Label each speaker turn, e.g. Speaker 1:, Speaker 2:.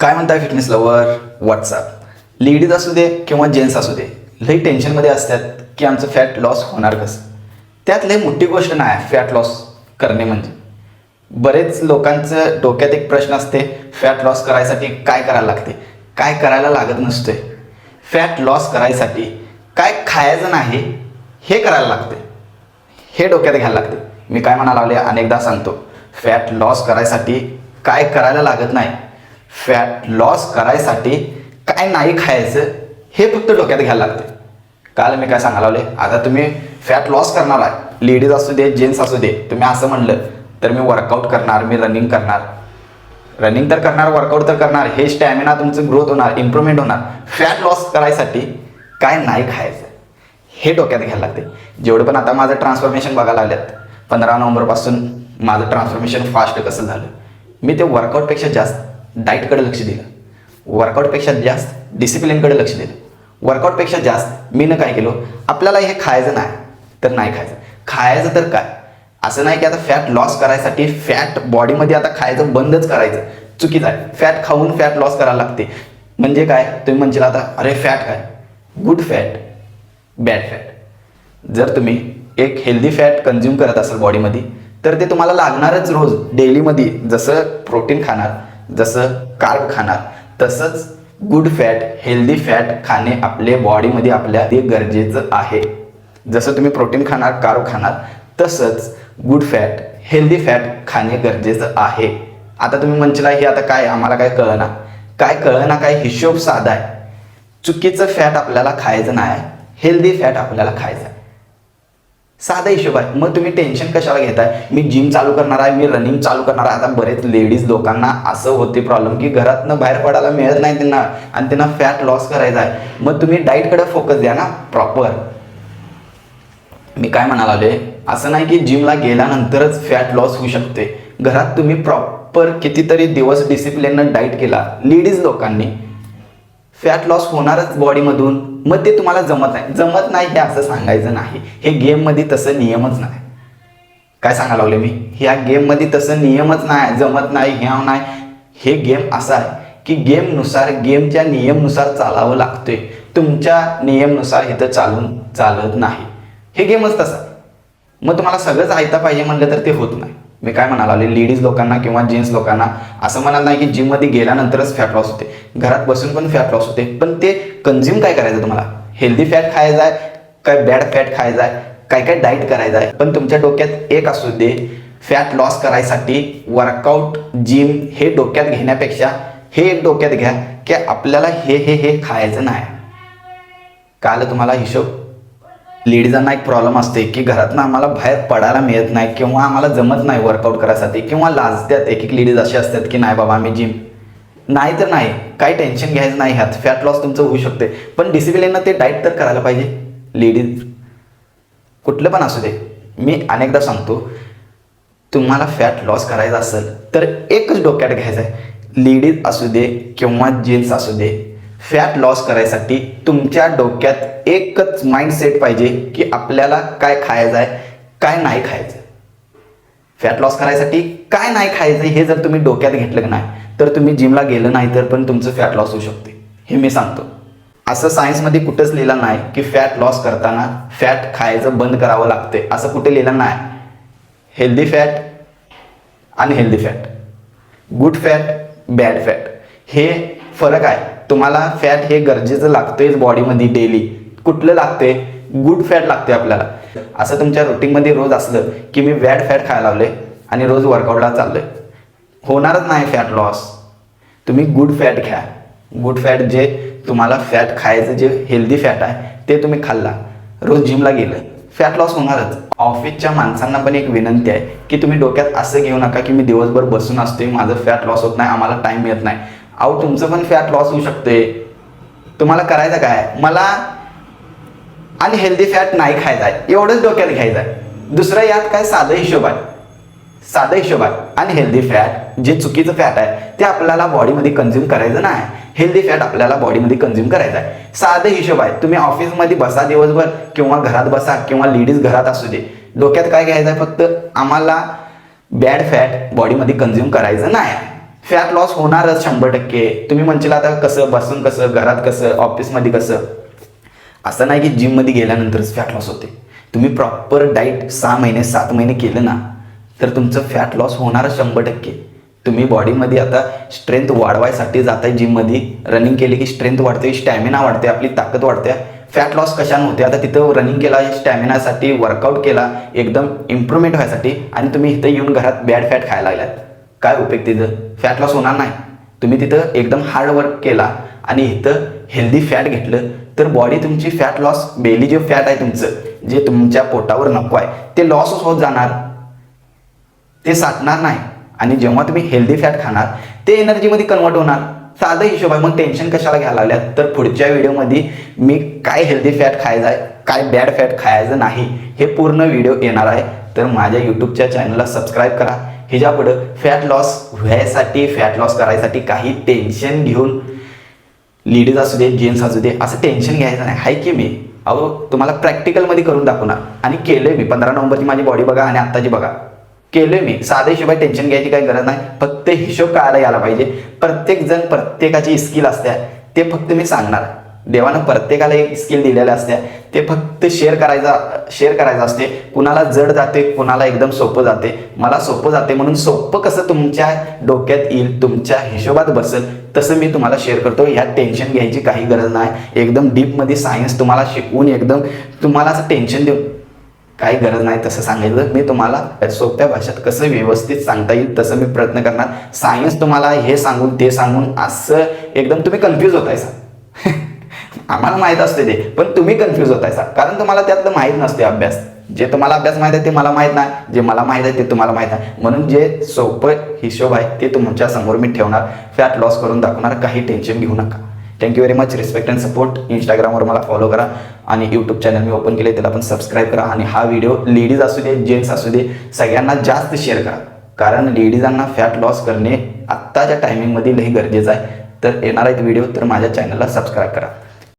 Speaker 1: काय म्हणताय fitness lover WhatsApp ladies असू दे किंवा जेंट्स असू दे लई टेन्शनमध्ये असतात की आमचं फॅट लॉस होणार कसं? त्यात लई मोठी गोष्ट नाही फॅट लॉस करणे म्हणजे. बरेच लोकांचं डोक्यात एक प्रश्न असते फॅट लॉस करायसाठी काय करायला लागते? काय करायला लागत नसते फॅट लॉस करायसाठी काय खायचं नाही हे करायला लागते. हे डोक्यात घ्यायला लागते. मी काय म्हणायला लागले अनेकदा सांगतो. फॅट लॉस करायसाठी काय करायला लागत नाही? फॅट लॉस करायसाठी काय नाही खायचं हे फक्त डोक्यात घ्यायला लागते काल मी काय सांगायला लावले आता तुम्ही फॅट लॉस करणार आहे. लेडीज असू दे जेंट्स असू दे तुम्ही असं म्हणलं तर मी वर्कआउट करणार मी रनिंग करणार. रनिंग तर करणार वर्कआउट तर करणार हे स्टॅमिना तुमचं ग्रोथ होणार इम्प्रूव्हमेंट होणार. फॅट लॉस करायसाठी काय नाही खायचं हे डोक्यात घ्यायला लागते जेवढं पण आता माझं ट्रान्सफॉर्मेशन बघायला लागल्यात पंधरा नोव्हेंबरपासून माझं ट्रान्सफॉर्मेशन फास्ट कसं झालं? मी ते वर्कआउटपेक्षा जास्त डाईटकडे लक्ष दिलं. वर्कआउटपेक्षा जास्त डिसिप्लिनकडे लक्ष दिलं. वर्कआउटपेक्षा जास्त मी न काय केलं? आपल्याला हे खायचं नाही तर नाही खायचं. खायचं तर काय? असं नाही की आता फॅट लॉस करायसाठी फॅट बॉडीमध्ये आता खायचं बंदच करायचं. चुकीचं आहे. फॅट खाऊन फॅट लॉस करायला लागते. म्हणजे काय? तुम्ही म्हणशील आता अरे फॅट काय? गुड फॅट बॅड फॅट जर तुम्ही एक हेल्दी फॅट कन्झ्युम करत असाल बॉडीमध्ये तर ते तुम्हाला लागणारच रोज डेलीमध्ये जसं प्रोटीन खाणार जसं कार्ब खाणार तसंच गुड फॅट हेल्दी फॅट खाणे आपले बॉडीमध्ये आपल्या ते गरजेचं आहे. जसं तुम्ही प्रोटीन खाणार कार्ब खाणार तसंच गुड फॅट हेल्दी फॅट खाणे गरजेचं आहे. आता तुम्ही म्हणशीला हे आता काय? आम्हाला काय कळना. काय कळना काय हिशोब साधा आहे. चुकीचं फॅट आपल्याला खायचं नाही. हेल्दी फॅट आपल्याला खायचं आहे. साधा हिशोब आहे. मग तुम्ही टेन्शन कशाला घेताय? मी जिम चालू करणार आहे मी रनिंग चालू करणार आहे. आता बरेच लेडीज लोकांना असं होते प्रॉब्लेम की घरातनं बाहेर पडायला मिळत नाही त्यांना आणि त्यांना फॅट लॉस करायचा आहे. मग तुम्ही डाईटकडे फोकस द्या ना प्रॉपर मी काय म्हणाला आलोय? असं नाही की जिमला गेल्यानंतरच फॅट लॉस होऊ शकते. घरात तुम्ही प्रॉपर कितीतरी दिवस डिसिप्लिननं डाईट केला. लेडीज लोकांनी फॅट लॉस होणारच बॉडीमधून मग ते तुम्हाला जमत नाही. जमत नाही हे असं सांगायचं नाही. हे गेममध्ये तसं नियमच नाही. काय सांगायला लागले मी? ह्या गेममध्ये तसं नियमच नाही जमत नाही ह्या नाही. हे गेम असा आहे की गेमनुसार गेमच्या नियमनुसार चालावं लागतोय. तुमच्या नियमनुसार इथं चालून चालत नाही. हे गेमच तसा मग तुम्हाला सगळंच ऐकता पाहिजे म्हणलं तर ते होत नाही. मी काय म्हणाला लेडीज लोकांना किंवा जेंट्स लोकांना असं म्हणाल नाही की जिममध्ये गेल्यानंतरच फॅट लॉस होते. घरात बसून पण फॅट लॉस होते. पण ते कन्झ्युम काय करायचं तुम्हाला? हेल्दी फॅट खायचं आहे काय बॅड फॅट खायचा आहे काय काय डाईट करायचं आहे. पण तुमच्या डोक्यात एक असू दे फॅट लॉस करायसाठी वर्कआउट जिम हे डोक्यात घेण्यापेक्षा हे एक डोक्यात घ्या की आपल्याला हे हे हे खायचं नाही. काल तुम्हाला हिशोब लेडीजांना एक प्रॉब्लेम असते की घरातनं आम्हाला बाहेर पडायला मिळत नाही किंवा आम्हाला जमत नाही वर्कआउट करायसाठी किंवा लाजत्यात एक एक लेडीज असे असतात की नाही बाबा आम्ही जिम नाही तर नाही. काही टेन्शन घ्यायचं नाही. ह्यात फॅट लॉस तुमचं होऊ शकते. पण डिसिप्लिननं ते डाईट तर करायला पाहिजे. लेडीज कुठलं पण असू दे. मी अनेकदा सांगतो तुम्हाला फॅट लॉस करायचा असेल तर एकच डोक्यात घ्यायचं आहे लेडीज असू दे किंवा जीन्स असू दे फॅट लॉस करायसाठी तुमच्या डोक्यात एकच माइंडसेट पाहिजे की आपल्याला काय खायचं आहे काय नाही खायचं. फॅट लॉस करायसाठी काय नाही खायचं हे जर तुम्ही डोक्यात घेतलं की नाही तर तुम्ही जिमला गेलं नाही तर पण तुमचं फॅट लॉस होऊ शकते. हे मी सांगतो. असं सायन्समध्ये कुठंच लिहिलं नाही की फॅट लॉस करताना फॅट खायचं बंद करावं लागते. असं कुठे लिहिलं नाही. Healthy fat unhealthy fat good fat bad fat हे फरक आहे. तुम्हाला फॅट हे गरजेचं लागतंयच बॉडीमध्ये डेली कुठलं लागते? गुड फॅट लागते आपल्याला. असं तुमच्या रुटीनमध्ये रोज असलं की मी बॅड फॅट खायला लावले आणि रोज वर्कआउटला चाललोय. होणारच नाही फॅट लॉस तुम्ही गुड फॅट घ्या. गुड फॅट जे तुम्हाला फॅट खायचं जे हेल्दी फॅट आहे ते तुम्ही खाल्ला. रोज जिमला गेलं फॅट लॉस होणारच. ऑफिसच्या माणसांना पण एक विनंती आहे की तुम्ही डोक्यात असं घेऊ नका की मी दिवसभर बसून असते माझं फॅट लॉस होत नाही आम्हाला टाईम मिळत नाही. अहो तुमचं पण फॅट लॉस होऊ शकते तुम्हाला करायचं काय? मला अनहेल्दी फॅट नाही खायचा आहे. एवढंच डोक्यात घ्यायचं आहे. दुसरं यात काय साधं हिशोब आहे? साधा हिशोब आहे. आणि हेल्दी फॅट जे चुकीचं फॅट आहे ते आपल्याला बॉडीमध्ये कन्झ्युम करायचं नाही. हेल्दी फॅट आपल्याला बॉडीमध्ये कन्झ्युम करायचं आहे. साधं हिशोब आहे. तुम्ही ऑफिसमध्ये बसा दिवसभर किंवा घरात बसा किंवा लेडीज घरात असू दे. डोक्यात काय घ्यायचं आहे फक्त आम्हाला बॅड फॅट बॉडीमध्ये कन्झ्युम करायचं नाही. फॅट लॉस होणारच शंभर टक्के. तुम्ही म्हणशील आता कसं बसून कसं घरात कसं ऑफिसमध्ये कसं? असं नाही की जिममध्ये गेल्यानंतरच फॅट लॉस होते. तुम्ही प्रॉपर डाईट सहा महिने सात महिने केलं ना तर तुमचं फॅट लॉस होणारच शंभर टक्के. तुम्ही बॉडीमध्ये आता स्ट्रेंथ वाढवायसाठी जाताय जिममध्ये रनिंग केली की स्ट्रेंथ वाढते स्टॅमिना वाढते आपली ताकद वाढते. फॅट लॉस कशाने होते? आता तिथं रनिंग केला स्टॅमिनासाठी वर्कआउट केला एकदम इम्प्रूव्हमेंट व्हायसाठी आणि तुम्ही इथं येऊन घरात बॅड फॅट खायला लागलात. काय उपयोग तिथं? फॅट लॉस होणार नाही. तुम्ही तिथं एकदम हार्ड वर्क केला आणि इथं हेल्दी फॅट घेतलं तर बॉडी तुमची फॅट लॉस बेली जे फॅट आहे तुमचं जे तुमच्या पोटावर नको आहे ते लॉसच होत जाणार. ते साठणार नाही. आणि जेव्हा तुम्ही हेल्दी फॅट खाणार ते एनर्जीमध्ये कन्वर्ट होणार. साधं हिशोब आहे मग टेन्शन कशाला घ्यायला लागल्यात? तर पुढच्या व्हिडिओमध्ये मी काय हेल्दी फॅट खायचं आहे काय बॅड फॅट खायचं नाही हे पूर्ण व्हिडिओ येणार आहे. तर माझ्या यूट्यूबच्या चॅनलला सबस्क्राईब करा. ह्याच्या पुढं फॅट लॉस व्हायसाठी फॅट लॉस करायसाठी काही टेन्शन घेऊन लेडीज असू दे जेंट्स असू दे असं टेन्शन घ्यायचं नाही. आहे की मी? अहो तुम्हाला प्रॅक्टिकलमध्ये करून दाखवणार. आणि केलं मी. पंधरा नोव्हेंबरची माझी बॉडी बघा आणि आत्ताची बघा. केलंय मी. साधे शिवाय टेन्शन घ्यायची काही गरज नाही. फक्त हिशोब कळायला यायला पाहिजे. प्रत्येक जण प्रत्येकाची स्किल असते ते फक्त मी सांगणार. देवानं प्रत्येकाला एक स्किल दिलेल्या असत्या. ते फक्त शेअर करायचा शेअर करायचं असते. कुणाला जड जाते कुणाला एकदम सोपं जाते. मला सोपं जाते म्हणून सोपं कसं तुमच्या डोक्यात येईल तुमच्या हिशोबात बसेल तसं मी तुम्हाला शेअर करतो. ह्या टेन्शन घ्यायची काही गरज नाही. एकदम डीपमध्ये सायन्स तुम्हाला शिकवून एकदम तुम्हाला असं टेन्शन देऊन काही गरज नाही तसं सांगितलं मी तुम्हाला सोप्या भाषेत कसं व्यवस्थित सांगता येईल तसं मी प्रयत्न करणार. सायन्स तुम्हाला हे सांगून ते सांगून असं एकदम तुम्ही कन्फ्यूज होतायसा आम्हाला माहीत असते ते पण तुम्ही कन्फ्यूज होतायसा कारण तुम्हाला त्यातलं माहीत नसते अभ्यास. जे तुम्हाला अभ्यास माहीत आहे ते मला माहीत नाही. जे मला माहीत आहे ते तुम्हाला माहीत आहे म्हणून जे सोपं हिशोब आहे ते तुमच्यासमोर मी ठेवणार. फॅट लॉस करून दाखवणार काही टेन्शन घेऊ नका. Thank you very much respect and support इंस्टाग्रामवर मला फॉलो करा. आणि यूट्यूब चॅनल मी ओपन केले त्याला पण सबस्क्राईब करा. आणि हा व्हिडिओ लेडीज असू दे जेंट्स असू दे सगळ्यांना जास्त शेअर करा. कारण लेडीजांना फॅट लॉस करणे आत्ताच्या टायमिंगमध्ये लई गरजेचं आहे. तर येणार आहेत व्हिडिओ तर माझ्या चॅनलला सबस्क्राईब करा.